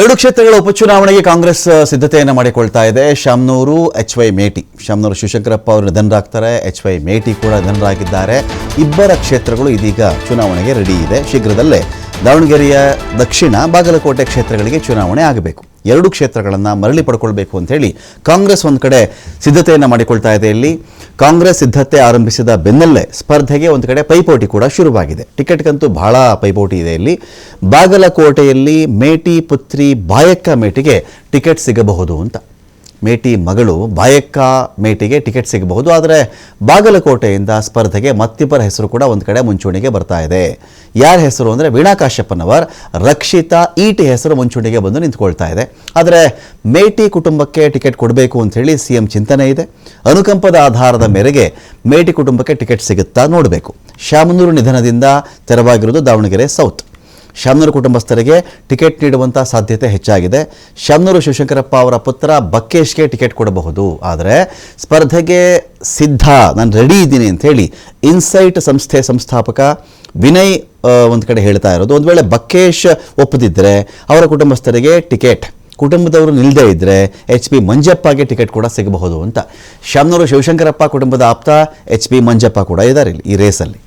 ಎರಡು ಕ್ಷೇತ್ರಗಳ ಉಪಚುನಾವಣೆಗೆ ಕಾಂಗ್ರೆಸ್ ಸಿದ್ಧತೆಯನ್ನು ಮಾಡಿಕೊಳ್ತಾ ಇದೆ. Shamanur, H Y Meti. Shamanur Shivashankarappa ಅವರು ನಿಧನರಾಗ್ತಾರೆ. ಎಚ್ ವೈ ಮೇಟಿ ಕೂಡ ನಿಧನರಾಗಿದ್ದಾರೆ. ಇಬ್ಬರ ಕ್ಷೇತ್ರಗಳು ಇದೀಗ ಚುನಾವಣೆಗೆ ರೆಡಿ ಇದೆ. ಶೀಘ್ರದಲ್ಲೇ ದಾವಣಗೆರೆಯ ದಕ್ಷಿಣ ಬಾಗಲಕೋಟೆ ಕ್ಷೇತ್ರಗಳಿಗೆ ಚುನಾವಣೆ ಆಗಬೇಕು. ಎರಡು ಕ್ಷೇತ್ರಗಳನ್ನು ಮರಳಿ ಪಡ್ಕೊಳ್ಬೇಕು ಅಂತ ಹೇಳಿ ಕಾಂಗ್ರೆಸ್ ಒಂದು ಕಡೆ ಸಿದ್ಧತೆಯನ್ನು ಮಾಡಿಕೊಳ್ತಾ ಇದೆ ಇಲ್ಲಿ. ಕಾಂಗ್ರೆಸ್ ಸಿದ್ಧತೆ ಆರಂಭಿಸಿದ ಬೆನ್ನಲ್ಲೇ ಸ್ಪರ್ಧೆಗೆ ಒಂದು ಕಡೆ ಪೈಪೋಟಿ ಕೂಡ ಶುರುವಾಗಿದೆ. ಟಿಕೆಟ್ಗಂತೂ ಬಹಳ ಪೈಪೋಟಿ ಇದೆ ಇಲ್ಲಿ. ಬಾಗಲಕೋಟೆಯಲ್ಲಿ ಮೇಟಿ ಪುತ್ರಿ ಬಾಯಕ್ಕ ಮೇಟಿಗೆ ಟಿಕೆಟ್ ಸಿಗಬಹುದು ಅಂತ. ಮೇಟಿ ಮಗಳು ಬಾಯಕ್ಕ ಮೇಟಿಗೆ ಟಿಕೆಟ್ ಸಿಗಬಹುದು, ಆದರೆ ಬಾಗಲಕೋಟೆಯಿಂದ ಸ್ಪರ್ಧೆಗೆ ಮತ್ತಿಬ್ಬರ ಹೆಸರು ಕೂಡ ಒಂದು ಕಡೆ ಮುಂಚೂಣಿಗೆ ಬರ್ತಾ ಇದೆ. ಯಾರ ಹೆಸರು ಅಂದರೆ ವೀಣಾ ಕಾಶ್ಯಪ್ಪನವರ್ ರಕ್ಷಿತಾ ಈಟಿ ಹೆಸರು ಮುಂಚೂಣಿಗೆ ಬಂದು ನಿಂತ್ಕೊಳ್ತಾ ಇದೆ. ಆದರೆ ಮೇಟಿ ಕುಟುಂಬಕ್ಕೆ ಟಿಕೆಟ್ ಕೊಡಬೇಕು ಅಂತ ಹೇಳಿ ಸಿ ಎಂ ಚಿಂತನೆ ಇದೆ. ಅನುಕಂಪದ ಆಧಾರದ ಮೇರೆಗೆ ಮೇಟಿ ಕುಟುಂಬಕ್ಕೆ ಟಿಕೆಟ್ ಸಿಗುತ್ತಾ ನೋಡಬೇಕು. ಶಾಮನೂರು ನಿಧನದಿಂದ ತೆರವಾಗಿರುವುದು ದಾವಣಗೆರೆ ಸೌತ್. ಶಾಮನೂರು ಕುಟುಂಬಸ್ಥರಿಗೆ ಟಿಕೆಟ್ ನೀಡುವಂಥ ಸಾಧ್ಯತೆ ಹೆಚ್ಚಾಗಿದೆ. ಶಾಮನೂರು ಶಿವಶಂಕರಪ್ಪ ಅವರ ಪುತ್ರ ಬಕ್ಕೇಶ್ಗೆ ಟಿಕೆಟ್ ಕೊಡಬಹುದು. ಆದರೆ ಸ್ಪರ್ಧೆಗೆ ಸಿದ್ಧ, ನಾನು ರೆಡಿ ಇದ್ದೀನಿ ಅಂಥೇಳಿ ಇನ್ಸೈಟ್ ಸಂಸ್ಥೆ ಸಂಸ್ಥಾಪಕ ವಿನಯ್ ಒಂದು ಕಡೆ ಹೇಳ್ತಾ ಇರೋದು, ಒಂದು ವೇಳೆ ಬಕ್ಕೇಶ್ ಒಪ್ಪದಿದ್ದರೆ ಅವರ ಕುಟುಂಬಸ್ಥರಿಗೆ ಟಿಕೆಟ್, ಕುಟುಂಬದವರು ನಿಲ್ಲದೇ ಇದ್ದರೆ ಎಚ್ ಪಿ ಮಂಜಪ್ಪಗೆ ಟಿಕೆಟ್ ಕೂಡ ಸಿಗಬಹುದು ಅಂತ. ಶಾಮನೂರು ಶಿವಶಂಕರಪ್ಪ ಕುಟುಂಬದ ಆಪ್ತ ಎಚ್ ಪಿ ಮಂಜಪ್ಪ ಕೂಡ ಇದ್ದಾರೆ ಈ ರೇಸಲ್ಲಿ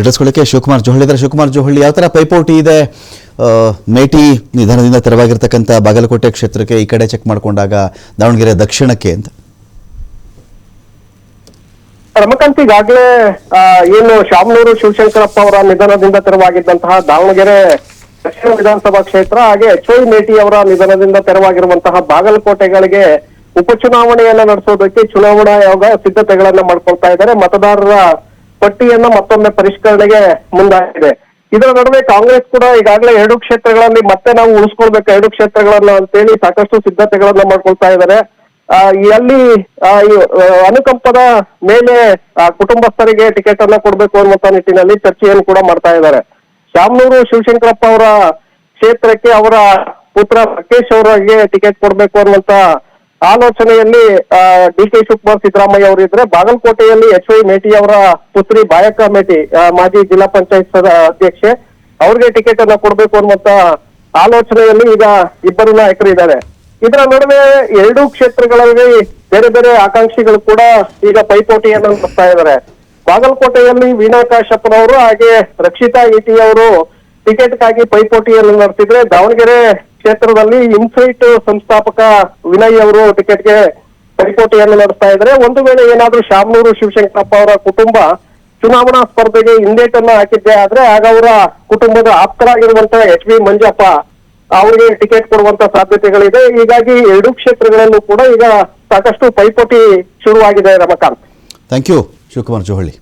ಹಿಡಿಸ್ಕೊಳ್ಳಿಕ್ಕೆ ಶಿವಕುಮಾರ್ ಜೋಹಳ್ಳಿ ಇದ್ದಾರೆ ಶಿವಕುಮಾರ್ ಜೋಹಳಿ ಯಾವ ಥರ ಪೈಪೋಟಿ ಇದೆ? ಮೇಟಿ ನಿಧನದಿಂದ ತೆರವಾಗಿರ್ತಕ್ಕಂಥ ಬಾಗಲಕೋಟೆ ಕ್ಷೇತ್ರಕ್ಕೆ ಈ ಕಡೆ ಚೆಕ್ ಮಾಡಿಕೊಂಡಾಗ ದಾವಣಗೆರೆ ದಕ್ಷಿಣಕ್ಕೆ ಅಂತ. ರಮಕಾಂತ್, ಈಗಾಗಲೇ ಏನು ಶಾಮನೂರು ಶಿವಶಂಕರಪ್ಪ ಅವರ ನಿಧನದಿಂದ ತೆರವಾಗಿದ್ದಂತಹ ದಾವಣಗೆರೆ ದಕ್ಷಿಣ ವಿಧಾನಸಭಾ ಕ್ಷೇತ್ರ ಹಾಗೆ ಎಚ್ ವೈ ಮೇಟಿ ಅವರ ನಿಧನದಿಂದ ತೆರವಾಗಿರುವಂತಹ ಬಾಗಲಕೋಟೆಗಳಿಗೆ ಉಪಚುನಾವಣೆಯನ್ನ ನಡೆಸೋದಕ್ಕೆ ಚುನಾವಣಾ ಆಯೋಗ ಸಿದ್ಧತೆಗಳನ್ನ ಮಾಡ್ಕೊಳ್ತಾ ಇದ್ದಾರೆ. ಮತದಾರರ ಪಟ್ಟಿಯನ್ನ ಮತ್ತೊಮ್ಮೆ ಪರಿಷ್ಕರಣೆಗೆ ಮುಂದಾಗಿದೆ. ಇದರ ನಡುವೆ ಕಾಂಗ್ರೆಸ್ ಕೂಡ ಈಗಾಗಲೇ ಎರಡು ಕ್ಷೇತ್ರಗಳಲ್ಲಿ ಮತ್ತೆ ನಾವು ಉಳಿಸ್ಕೊಳ್ಬೇಕು, ಎರಡು ಕ್ಷೇತ್ರಗಳನ್ನ ಅಂತೇಳಿ ಸಾಕಷ್ಟು ಸಿದ್ಧತೆಗಳನ್ನ ಮಾಡ್ಕೊಳ್ತಾ ಇದ್ದಾರೆ. ಅಲ್ಲಿ ಅನುಕಂಪದ ಮೇಲೆ ಕುಟುಂಬಸ್ಥರಿಗೆ ಟಿಕೆಟ್ ಅನ್ನ ಕೊಡ್ಬೇಕು ಅನ್ನುವಂತ ನಿಟ್ಟಿನಲ್ಲಿ ಚರ್ಚೆಯನ್ನು ಕೂಡ ಮಾಡ್ತಾ ಇದ್ದಾರೆ. ಶಾಮನೂರು ಶಿವಶಂಕರಪ್ಪ ಅವರ ಕ್ಷೇತ್ರಕ್ಕೆ ಅವರ ಪುತ್ರ ರಾಕೇಶ್ ಅವರಿಗೆ ಟಿಕೆಟ್ ಕೊಡ್ಬೇಕು ಅನ್ನುವಂತ ಆಲೋಚನೆಯಲ್ಲಿ ಡಿ ಕೆ ಶಿವಕುಮಾರ್ ಸಿದ್ದರಾಮಯ್ಯ ಅವರು ಇದ್ರೆ ಬಾಗಲಕೋಟೆಯಲ್ಲಿ ಎಚ್ ವೈ ಮೇಟಿ ಅವರ ಪುತ್ರಿ ಬಾಯಕ್ಕ ಮೇಟಿ ಮಾಜಿ ಜಿಲ್ಲಾ ಪಂಚಾಯತ್ ಅಧ್ಯಕ್ಷೆ, ಅವ್ರಿಗೆ ಟಿಕೆಟ್ ಅನ್ನ ಕೊಡಬೇಕು ಅನ್ನುವಂತ ಆಲೋಚನೆಯಲ್ಲಿ ಈಗ ಇಬ್ಬರು ನಾಯಕರು ಇದ್ದಾರೆ ಇದರ ನಡುವೆ ಎರಡೂ ಕ್ಷೇತ್ರಗಳಲ್ಲಿ ಬೇರೆ ಬೇರೆ ಆಕಾಂಕ್ಷಿಗಳು ಕೂಡ ಈಗ ಪೈಪೋಟಿಯನ್ನು ನಡೆಸ್ತಾ ಇದ್ದಾರೆ. ಬಾಗಲಕೋಟೆಯಲ್ಲಿ ವೀಣಾ ಕಾಶಪ್ಪನವರು ಹಾಗೆ ರಕ್ಷಿತಾ ಇಟಿ ಅವರು ಟಿಕೆಟ್ಗಾಗಿ ಪೈಪೋಟಿಯಲ್ಲಿ ನಡೆಸಿದ್ರೆ ದಾವಣಗೆರೆ ಕ್ಷೇತ್ರದಲ್ಲಿ ಇನ್ಸೈಟ್ ಸಂಸ್ಥಾಪಕ ವಿನಯ್ ಅವರು ಟಿಕೆಟ್ಗೆ ಪೈಪೋಟಿಯನ್ನು ನಡೆಸ್ತಾ ಇದ್ರೆ ಒಂದು ವೇಳೆ ಏನಾದ್ರೂ ಶಾಮನೂರು ಶಿವಶಂಕರಪ್ಪ ಅವರ ಕುಟುಂಬ ಚುನಾವಣಾ ಸ್ಪರ್ಧೆಗೆ ಹಿಂದೇಟನ್ನ ಹಾಕಿದ್ದೆ ಆದ್ರೆ ಆಗ ಅವರ ಕುಟುಂಬದ ಆಪ್ತರಾಗಿರುವಂತಹ ಎಚ್ ವಿ ಮಂಜಪ್ಪ ಅವರಿಗೆ ಟಿಕೆಟ್ ಕೊಡುವಂತ ಸಾಧ್ಯತೆಗಳಿದೆ. ಹೀಗಾಗಿ ಎರಡೂ ಕ್ಷೇತ್ರಗಳಲ್ಲೂ ಕೂಡ ಈಗ ಸಾಕಷ್ಟು ಪೈಪೋಟಿ ಶುರುವಾಗಿದೆ Ramakant. Thank you Shivakumar Johali